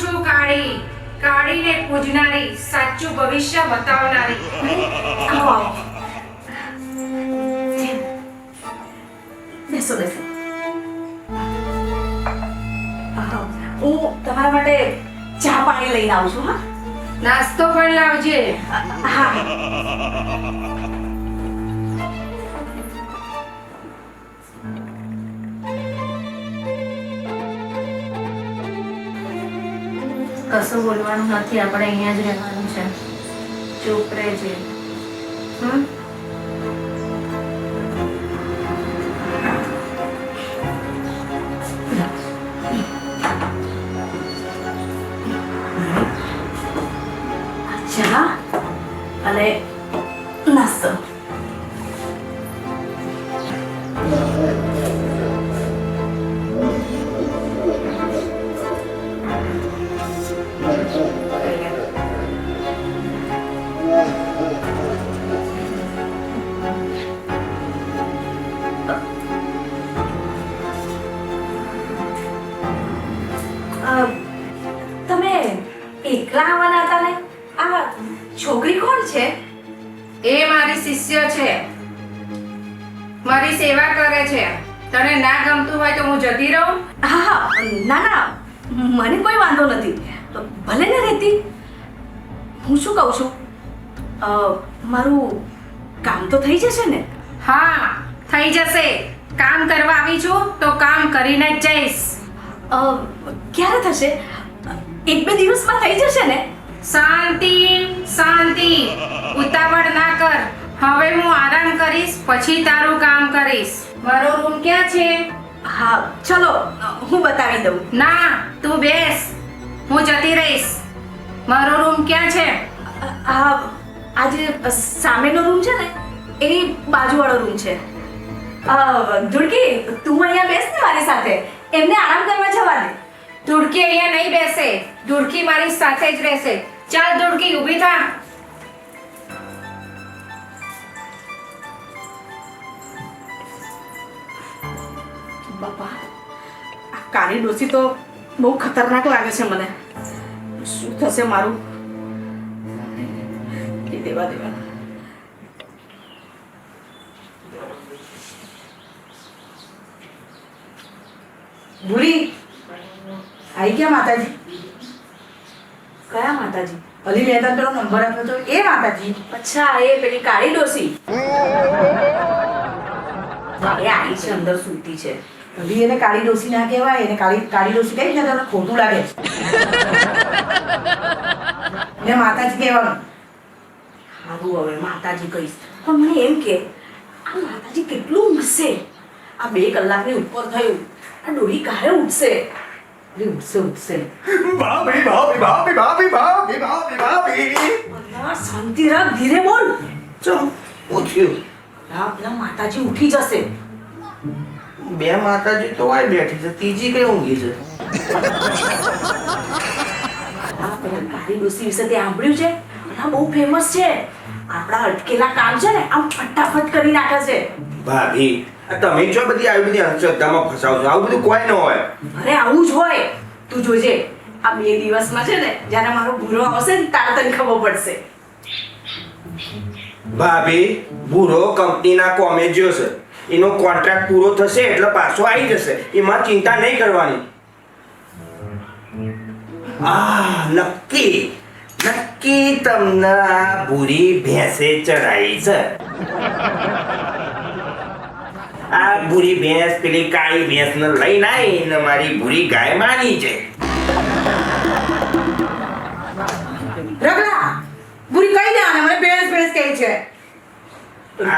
છું કાળી. કાળીને પૂજનારી સાચું ભવિષ્ય બતાવનારી. બેસો બેસો. હું તમારા માટે ચા પાણી લઈને આવું છું હા? નાસ્તો પણ લાવજે. હા. કશું બોલવાનું નથી આપણે અહીંયા જ રહેવાનું છે. ચૂપ રહેજે. હમ? અને નાસ્તો. એકલા આવવાના હતા ને? આ છોકરી કોણ છે? એ મારી શિષ્ય છે. મારી સેવા કરે છે. તને ના ગમતું હોય તો હું જતી રહું? હા ના ના મને કોઈ વાંધો નથી. ભલે ને રહેતી. હું શું કહું છું? મારું કામ તો થઈ જશે ને? હા થઈ જશે. કામ કરવા આવી છું તો કામ કરીને જઈશ. ક્યારે થશે? એક બે દિવસમાં થઈ જશે ને? શાંતિ શાંતિ. ઉતાવળ ના કર. હવે હું આરામ કરીશ પછી તારું કામ કરીશ. મારો રૂમ ક્યાં છે? હા ચલો હું બતાવી દઉં. ના તું બેસ. હું જતી રહીશ. મારો રૂમ ક્યાં છે? હા આજે સામેનો રૂમ છે ને એની બાજુવાળો રૂમ છે. ધુડકી તું અહીંયા બેસ ને મારી સાથે. એમને આરામ કરવા જવા દે. ધુડકી અહીંયા નહીં બેસે. ધુડકી મારી સાથે જ રહેશે. ચાલ ધુડકી, ઊભી થા. બાપા, આ કાળી ડોસી તો બહુ ખતરનાક લાગે છે મને. શું થશે મારું? દેવા દેવા. ભૂરી આઈ ગયા માતાજી? કયા માતાજી? અલી મહેતા પેલો નંબર આપ્યો તો એ માતાજી. અચ્છા એ પેલી કાળી ડોસી. એ આવી છે અંદર સૂતી છે. અલી એને કાળી ડોસી ના કહેવાય એને કાળી કાળી ડોસી કહી ને તને ખોટું લાગે ને માતાજી કહેવાનું. સારું હવે માતાજી કહીશ. પણ મને એમ કે આ માતાજી કેટલું ઊંઘશે આ બે કલાકની ઉપર થયું આ ડોરી ક્યારે ઉઠશે અરે ઉઠશે ઉઠશે ભાભી ભાભી ભાભી ભાભી ભાભી ભાભી ભાભી અલ્લા, શાંતિ રાખ ધીરે બોલ ચો ઉઠ્યું આ પેલા માતાજી ઉઠી જશે બે માતાજી તો આય બેઠી છે ત્રીજી કઈ ઊંઘી છે? આ પેલા કાળી ડોસી વિશે તે સાંભળ્યું છે? આ બહુ ફેમસ છે. આપણા અટકેલા કામ છે ને આમ ફટાફટ કરી નાખે છે. ભાભી તમે જો બધી આવી બધી અંધશ્રદ્ધામાં ફસાવ છો આવું બધું કોઈ ન હોય. અરે આવું જ હોય. તું જોજે આ બે દિવસમાં છે ને જ્યારે મારો ભૂરો આવશે ને તારે તને ખબર પડશે. ભાભી ભૂરો કંપનીના કોમેજ્યો છે. એનો કોન્ટ્રાક્ટ પૂરો થશે એટલે પાછો આવી જશે. એમાં ચિંતા નહીં કરવાની. આ નક્કી. નક્કી તમને આ ભૂરી ભેંસે ચડાઈ છે. આ ભૂરી ભેંસ પેલી કાળી ભેંસને લઈને આવીને મારી ભૂરી ગાય માની છે. રગડા ભૂરી કઈ દે મને ભેંસ ભેંસ કહે છે.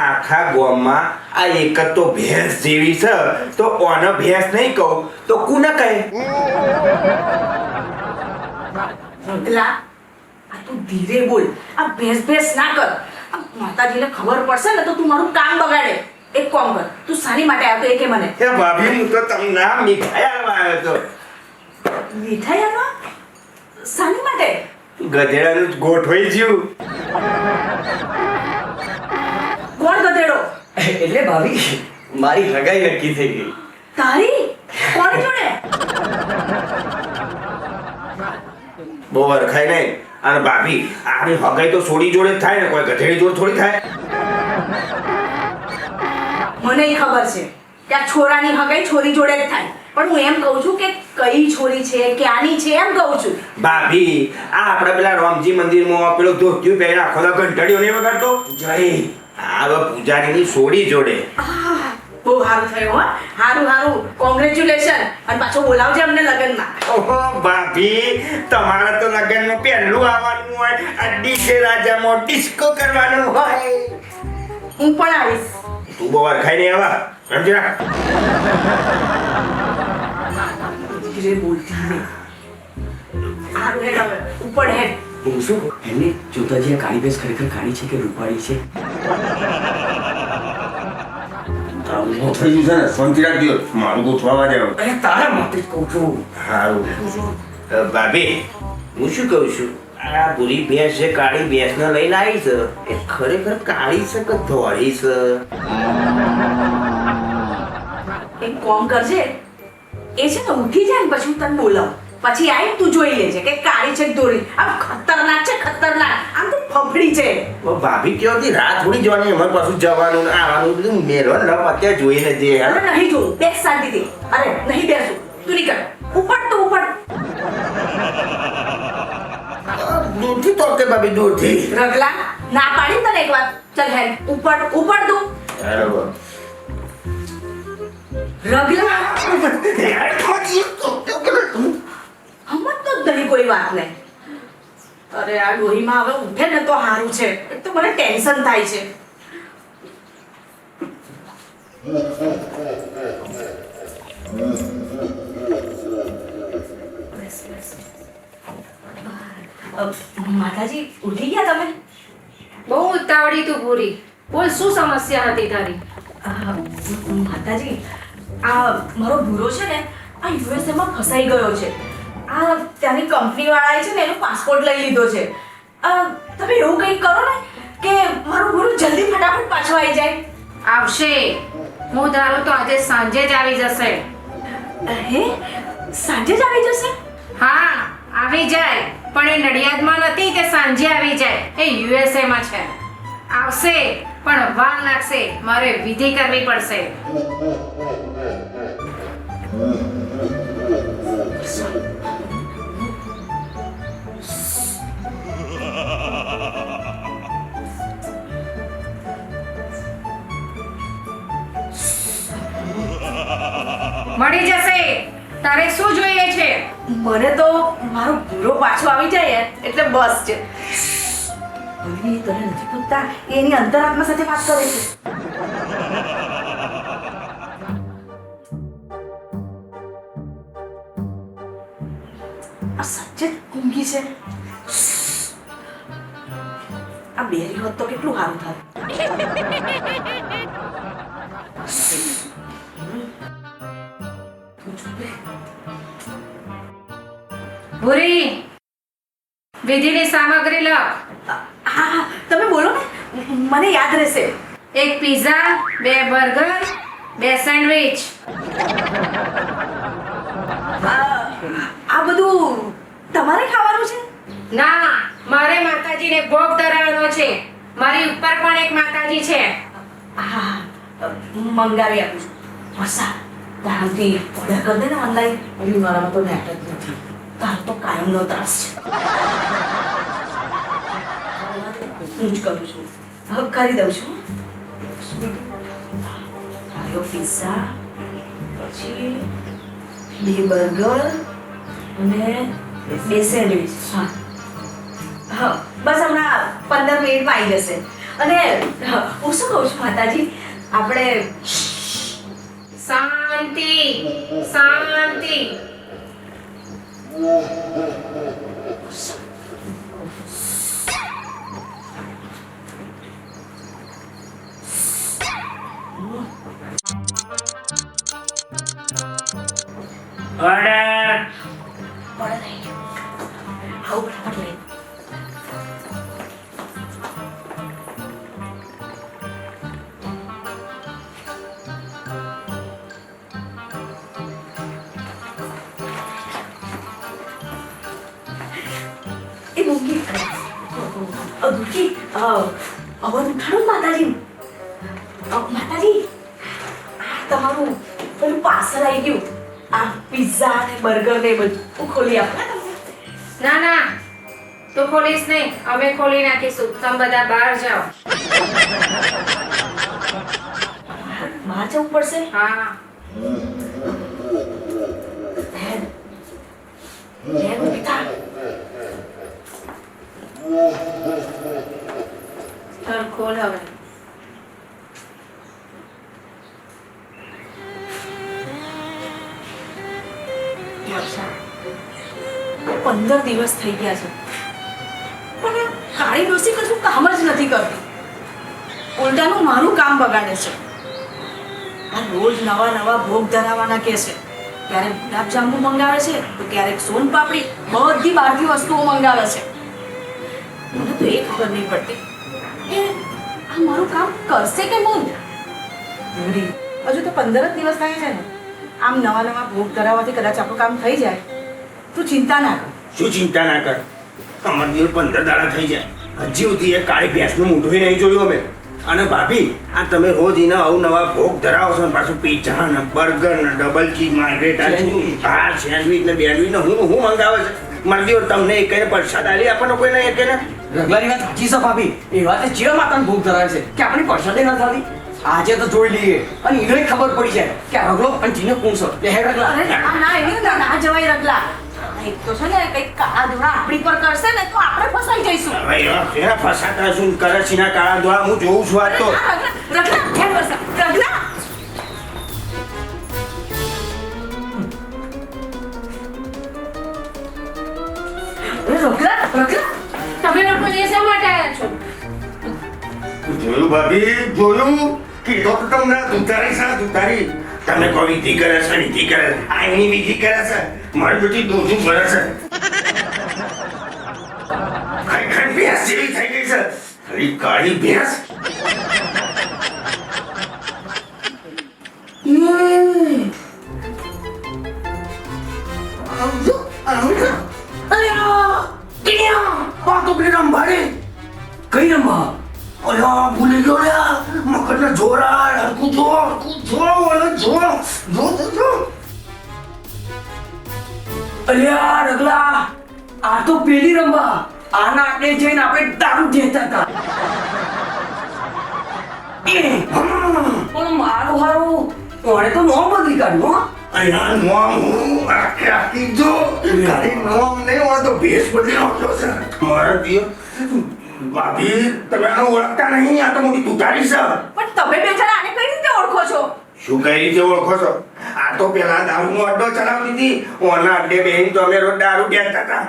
આખા ગોમમાં આ એક જ તો ભેંસ જેવી છે. તો ઓને ભેંસ નહીં કહું તો કુને કહે? તું ધીરે બોલ. આ ભેસ ભેસ ના કર. આ માતાજીને ખબર પડશે ને તો તું મારું કામ બગાડે. એક કોમ કર. તું સાની માટે આવ્યો તો એ કે મને. એ ભાભી હું તો તમને આ મીઠાઈ આલવા આવ્યો મીઠાઈ આલવા? સાની માટે? ગધેડાનું જ ગોઠવાઈ ગયું કોણ ગધેડો? એટલે ભાભી મારી રગાઈ નક્કી થઈ ગઈ. તારી? કોણ જોડે? બહુ વરખાય નહીં. અને ભાભી આની હગાઈ તો સોડી જોડે થાય ને કોઈ ગધેડી જોડે થોડી થાય? મને એ ખબર છે કે આ છોરાની હગાઈ છોરી જોડે જ થાય. પણ હું એમ કહું છું કે કઈ છોરી છે ક્યાંની છે એમ કહું છું. ભાભી આ આપણે પેલા રામજી મંદિરમાં પેલો ધોતિયું પહેરા આખો ઘંટડીઓ નહીં વગાડતો? જય આ પૂજારીની સોડી જોડે. આહ, બહુ સારું થયું હો. સારું સારું કોંગ્રેચ્યુલેશન અને પાછો બોલાવજે અમને લગ્નમાં. ઓહો ભાભી તમારા તો લગ્નમાં પહેલું આવવાનું હોય આ ડીજે રાજામાં ડિસ્કો કરવાનું હોય. હું પણ આવીશ. તું બહુ વરખાય નહીં આવા. સમજી રાખ બોલતી નહીં સારું હેડ હવે. ઉપર હેડ. હું શું? એમને જોતા જે કાળી ભેંસ ખરેખર કાળી છે કે રૂપાળી છે? તારું થઈ છે ને શાંતિ રાખજો મારું ગોઠવા દે અરે તારા માટે કહું છું સારું ભાભી હું શું કહું છું આ ભૂરી ભેંસ છે કાળી ભેંસને લઈને આવી છે એ ખરેખર કાળી છે કે ધોળી છે એક કોમ કરજે એ છે ને ઉઠી જાય ને પછી હું તને બોલાવ પછી આવીને તું જોઈ લેજે કે કાળી છે ધોળી. આ ખતરનાક છે, ખતરનાક. ફફડી છે. ભાભી કયો હતી રાત થોડી જવાની અમારે પાછું જવાનું આવવાનું બધું મેળો ને અત્યારે જોઈ લેજે અરે હા નહીં જો બેસ શાંતિથી. અરે નહીં બેસું. તું નીકળ. ઉપડ ઉપર ઉપડ. દૂરથી તો કે ભાભી દૂરથી. રગલા ના પાડી તને એક વાર. ચલ હે ઉપડ ઉપડ તું. બરાબર. રગલા. હમત તો દહી કોઈ વાત નહીં. અરે આ ડોહીમાં હવે ઉઠે ને તો સારું છે. એક તો મને ટેન્શન થાય છે. માતાજી ઉઠી ગયા તમે? બહુ ઉતાવળી તું પૂરી. બોલ શું સમસ્યા હતી તારી? માતાજી આ મારો ભૂરો છે ને આ યુએસએમાં ફસાઈ ગયો છે. આ ત્યાંની કંપનીવાળાએ છે ને એનો પાસપોર્ટ લઈ લીધો છે. તમે એવું કંઈક કરો ને કે મારું ગુરુ જલ્દી ફટાફટ પાછો આવી જાય. આવશે. હું ધારું તો આજે સાંજે જ આવી જશે. હે? સાંજે જ આવી જશે? હા આવી જાય. પણ એ નડિયાદમાં નથી કે સાંજે આવી જાય. એ યુએસએ માં છે. આવશે પણ વાર લાગશે. મારે વિધિ કરવી પડશે. મળી જશે. તારે શું જોઈએ છે? મને તો મારો ભૂરો પાછો આવી જાય એટલે બસ છે. ભૂરી તને નથી પૂછતા એની અંતરાત્મા સાથે વાત કરે છે. આ સાચે જ ઊંઘી છે. આ બેરી હોત તો કેટલું સારું થાય ભૂરી વિધિની સામગ્રી લખ હા તમે બોલો ને. મને યાદ રહેશે. એક પીઝા બે બર્ગર બે સેન્ડવિચ આ બધું તમારે ખાવાનું છે? ના મારે માતાજીને ભોગ ધરાવવાનો છે. મારી ઉપર પણ એક માતાજી છે. હા મંગાવી આપું છું. વરસાદ તારાથી ઓર્ડર કરી દે ને ઓનલાઈન મારામાં તો નેટ જ તારો તો કાયમનો ત્રાસ હું જ કરું છું. હવે કરી દઉં છું. આયો પિઝા પછી બે બર્ગર અને બે સેન્ડવિચ હા. બસ હમણાં પંદર મિનિટમાં આવી જશે. અને હું શું કહું છું, માતાજી? આપણે શાંતિ શાંતિ. ઓર્ડર દુખી? અવાજ ઉઠાડો માતાજી. માતાજી તમારું પેલું પાર્સલ આવી ગયું. આ પિઝા ને બર્ગર ને બધું. ખોલી આપો. ને. ના. તું ખોલીશ નહીં. અમે ખોલી નાખીશું. તમે બધા બહાર જાઓ. બહાર જવું પડશે? હા. બેન. બેન ઉઠા. હવે પંદર દિવસ થઈ ગયા છે. પણ કાળી ડોસી કશું કામ જ નથી કરતી. ઉલટાનું મારું કામ બગાડે છે. આ રોજ નવા નવા ભોગ ધરાવવાના કે છે. ક્યારેક ગુલાબજાંબુ મંગાવે છે, તો ક્યારેક સોન પાપડી બધી બહારથી વસ્તુઓ મંગાવે છે. મને તો એ ખબર નહીં પડતી. આ મારું કામ કરશે કે નહીં ગૌરી હજુ તો પંદર જ દિવસ થાય છે ને. આમ નવા નવા ભોગ ધરાવવાથી કદાચ આપણું કામ થઈ જાય. તું ચિંતા ના કર. શું ચિંતા ના કર? અમાર દિવસ પંદર દાડા થઈ જાય. હજી સુધી એ કાળી ભેંસનું મૂઠું નહીં જોયું અમે. અને ભાભી આ તમે રોજ એના અવનવા ભોગ ધરાવો છો ને પાછું પીઝા ને બર્ગર ને ડબલ ચીઝ માર્ગરેટા હા સેન્ડવીચ ને બેન્ડવીચ ને હું હું મંગાવે છે. મારી દિવસ તમને એક કઈને પ્રસાદ આલી આપણને કોઈ નહીં એક રગલાની વાત સાચી છે ભાભી. એ વાતે ચીડા માતાને ભૂખ ધરાવે છે કે આપણી પરસાદે ના થતી. આજે તો જોઈ લઈએ. અને એને ખબર પડી જાય કે આ રગલો અને જીને કોણ છે? બે હે રગલા ના ના એની ના ના જવાય રગલા એક તો છે ને કંઈક કાળા ધોળા આપણી પર કરશે ને તો આપણે ફસાઈ જઈશું. હવે એના ફસાતા શું? કરે છે એના કાળા દ્વારા હું જોઉં છું આજ તો. રગલા રગલા રગલા રગલા રગલા તમે લોકો શા માટે આવ્યા છો? જોયું ભાભી? જોયું? કીધો તો તમને દુતારી સા દુતારી તમે કોઈ વિધિ કરે છે વિધિ કરે છે? આ એની વિધિ કરે છે? મારી બેટી દોધું ભરે છે. ખરેખર ભેંસ જેવી થઈ ગઈ છે. ખરી કાળી ભેંસ. આવજો, આવજો. અરે આ, ટીયા, આ તો પેલી ભાડી કઈ રંબા અરે ભૂલી ગયો લ્યા મકરને જોરા હરકું જો હરકું જો અરે જો જો જો, અરે આ રગલા આ તો પેલી રંબા આના આટલે જઈને આપણે દારૂ દેતા હતા. પણ મારું હારું કોણે તો નો બદલી કાઢ્યું હો નોમ હું આખી આખી જો તારી નોમ નહીં હોય તો ભેસ બદલી નાખ્યો છે મારા દિયો ભાભી તમે આને ઓળખતા નહીં આ તો મોટી તુતારી છે. પણ તમે બે આને કઈ રીતે ઓળખો છો? શું કઈ રીતે ઓળખો છો? આ તો પેલા દારૂનો અડ્ડો ચલાવતી હતી. ઓના અડ્ડે બેહીને તો અમે રોજ દારૂ બેસતા હતા.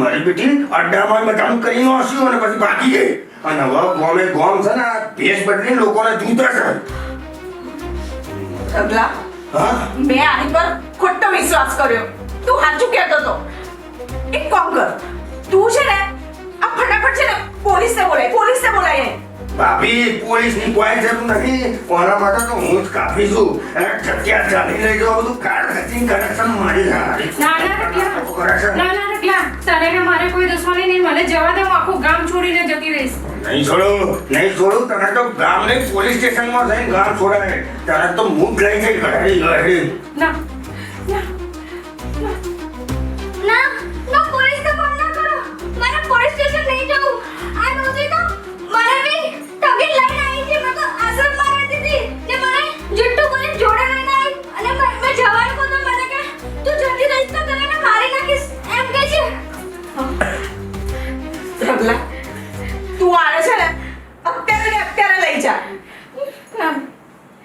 મારી બેટી અડ્ડામાં બધાનું કરીને હસ્યું અને પછી ભાગી ગઈ અને હવે ગોમે ગોમ છે ને આ ભેસ બદલીને લોકોને જૂતા છે. રગલા હા? મેં આની પર ખોટો વિશ્વાસ કર્યો. તું સાચું કહેતો હતો એક કામ કર. તું છે ને આ ફટાફટ છે ને પોલીસને બોલાય પોલીસને બોલાય. ભાભી પોલીસની કોઈ જરૂર નથી. કોના માટે તો હું જ કાફી છું. એ જગ્યા ચાલી લઈ જાવ બધું કાર ખચીને કનેક્શન મારી. ના ના ના ના. તારે ને મારે કોઈ દુશ્મની નહીં. મને જવા દે હું આખું ગામ છોડીને જતી રહીશ. નહીં છોડું નહીં છોડું, તને તો ગામ નહીં પોલીસ સ્ટેશનમાં જઈને ગામ છોડાય. તને તો મૂક લઈ જઈ ના ના.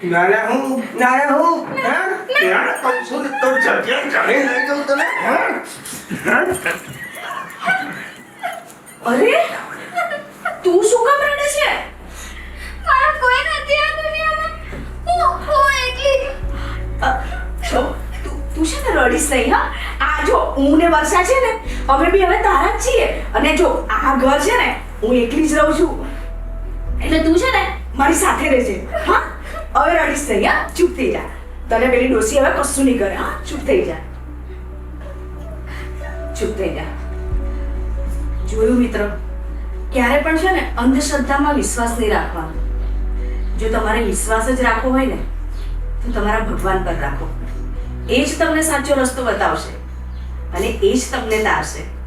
નાના હું? નાના હું? હા? નાના તો શું તો જગ્યા ચાલી લઈ જાઉં તને. હા? હા? અરે તું શું કામ રડે છે? મારા કોઈ નથી આ દુનિયામાં. હું હું એકલી. જો તું તું છે ને રડીશ નહીં હા? આ જો હું ને વર્ષા છે ને અમે બી હવે તારા જ છીએ. અને જો આ ઘર છે ને હું એકલી જ રહું છું. એટલે તું છે ને મારી સાથે રહેજે હા? હવે રડીશ થઈ હા ચૂપ થઈ જા. તને પેલી ડોસી હવે કશું નહીં કરે, હા? ચૂપ થઈ જા. ચૂપ થઈ જા. જોયું મિત્ર, ક્યારે પણ છે ને અંધશ્રદ્ધામાં વિશ્વાસ નહીં રાખવાનો. જો તમારે વિશ્વાસ જ રાખવો હોય ને, તો તમારા ભગવાન પર રાખો. એ જ તમને સાચો રસ્તો બતાવશે અને એ જ તમને તારશે